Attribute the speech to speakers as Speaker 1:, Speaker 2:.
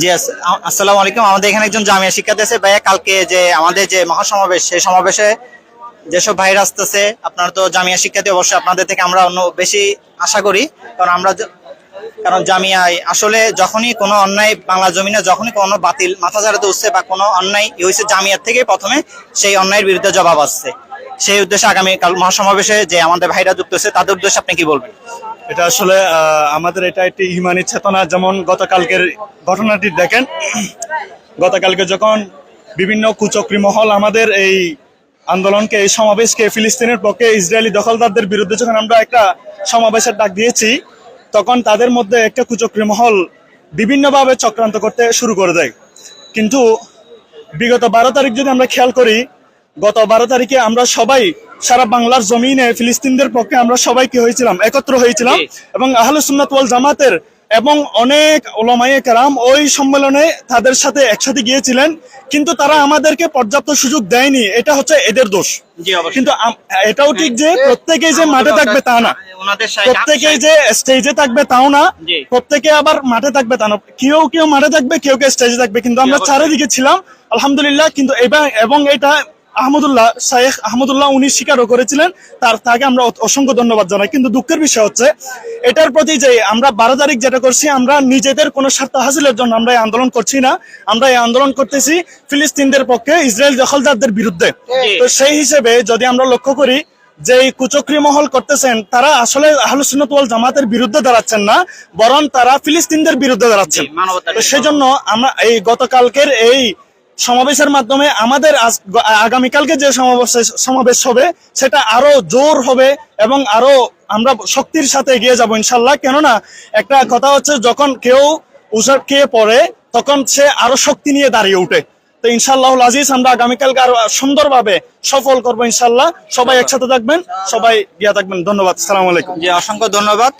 Speaker 1: জি আসসালামু আলাইকুম। আমাদের এখানে একজন জামিয়া শিক্ষার্থী আছে ভাইয়া, কালকে যে আমাদের যে মহাসমাবেশ, সেই সমাবেশে যেসব ভাইরা আসতেছে, আপনারা তো জামিয়া শিক্ষার্থী, অবশ্যই আপনাদের থেকে আমরা অন্য বেশি আশা করি। কারণ আমরা কারণ জামিয়ায় আসলে যখনই কোনো অন্যায় বাংলা জমিনে, যখনই কোনো বাতিল মাথা ঝাড়াতে উঠছে বা কোনো অন্যায় ই হয়েছে জামিয়ার থেকে প্রথমে সেই অন্যায়ের বিরুদ্ধে জবাব আসছে। সেই উদ্দেশ্যে আগামী কাল মহাসমাবেশে যে আমাদের ভাইরা যুক্ত হচ্ছে তাদের উদ্দেশ্যে আপনি কি বলবেন?
Speaker 2: এটা আসলে আমাদের এটা একটি ইমানি চেতনা, যেমন গতকালকের ঘটনাটি দেখেন। গতকালকে যখন বিভিন্ন কুচক্রি মহল আমাদের এই আন্দোলনকে, এই সমাবেশকে ফিলিস্তিনের পক্ষে ইসরায়েলি দখলদারদের বিরুদ্ধে যখন আমরা একটা সমাবেশের ডাক দিয়েছি, তখন তাদের মধ্যে একটা কুচক্রি মহল বিভিন্নভাবে চক্রান্ত করতে শুরু করে দেয়। কিন্তু বিগত বারো তারিখ যদি আমরা খেয়াল করি গত বারো তারিখে আমরা সবাই সারা বাংলার জমিনে ফিলিস্তিনদের পক্ষে আমরা সবাই কি হয়েছিলাম? একত্র হয়েছিলাম এবং আহলে সুন্নাত ওয়াল জামাতের এবং অনেক ওলামায়ে কেরাম ওই সম্মেলনে তাদের সাথে একসাথে গিয়েছিলেন কিন্তু তারা আমাদেরকে পর্যাপ্ত সুযোগ দেয়নি। এটা হচ্ছে এদের দোষ। কিন্তু এটাও ঠিক যে প্রত্যেকেই যে মাঠে থাকবে তা না।
Speaker 1: ওনাদের সাথে-
Speaker 2: প্রত্যেকেই যে স্টেজে থাকবে তাও না। প্রত্যেকে আবার মাঠে থাকবে তা না। কেউ কেউ মাঠে থাকবে কেউ কেউ স্টেজে থাকবে। কিন্তু আমরা চারিদিকে ছিলাম আলহামদুলিল্লাহ। কিন্তু এবং এটা আহমদুল্লাহ শাহেখ আহমদুল্লাহ উনি স্বীকারও করেছিলেন তার তাকে আমরা অসংখ্য ধন্যবাদ জানাই। কিন্তু দুঃখের বিষয় হচ্ছে এটার প্রতি যে আমরা বারো তারিখ যেটা করছি আমরা নিজেদের কোনো স্বার্থ হাসিলের জন্য আমরা এই আন্দোলন করছি না। আমরা এই আন্দোলন করতেছি ফিলিস্তিনদের পক্ষে ইসরায়েল দখলদারদের বিরুদ্ধে। তো সেই হিসেবে যদি আমরা লক্ষ্য করি যে এই কুচক্রি মহল করতেছেন তারা আসলে আহলে সুন্নাত জামাতের বিরুদ্ধে দাঁড়াচ্ছেন না বরং তারা ফিলিস্তিনদের বিরুদ্ধে দাঁড়াচ্ছেন। তো সেজন্য আমরা এই গতকালকের এই সমাবেশের মাধ্যমে আমাদের আগামীকালকে যে সমাবেশ সমাবেশ হবে, সেটা আরও জোর হবে এবং আরও আমরা শক্তির সাথে এগিয়ে যাব ইনশাল্লাহ। কেননা, একটা কথা হচ্ছে, যখন কেউ উসার খেয়ে পড়ে, তখন সে আরও শক্তি নিয়ে দাঁড়িয়ে উঠে। তো ইনশাল্লাহ আজিজ, আমরা আগামীকালকে আরও সুন্দরভাবে সফল করব ইনশাল্লাহ। সবাই একসাথে থাকবেন, সবাই গিয়া থাকবেন। ধন্যবাদ। সালাম আলাইকুম।
Speaker 1: জি, অসংখ্য ধন্যবাদ।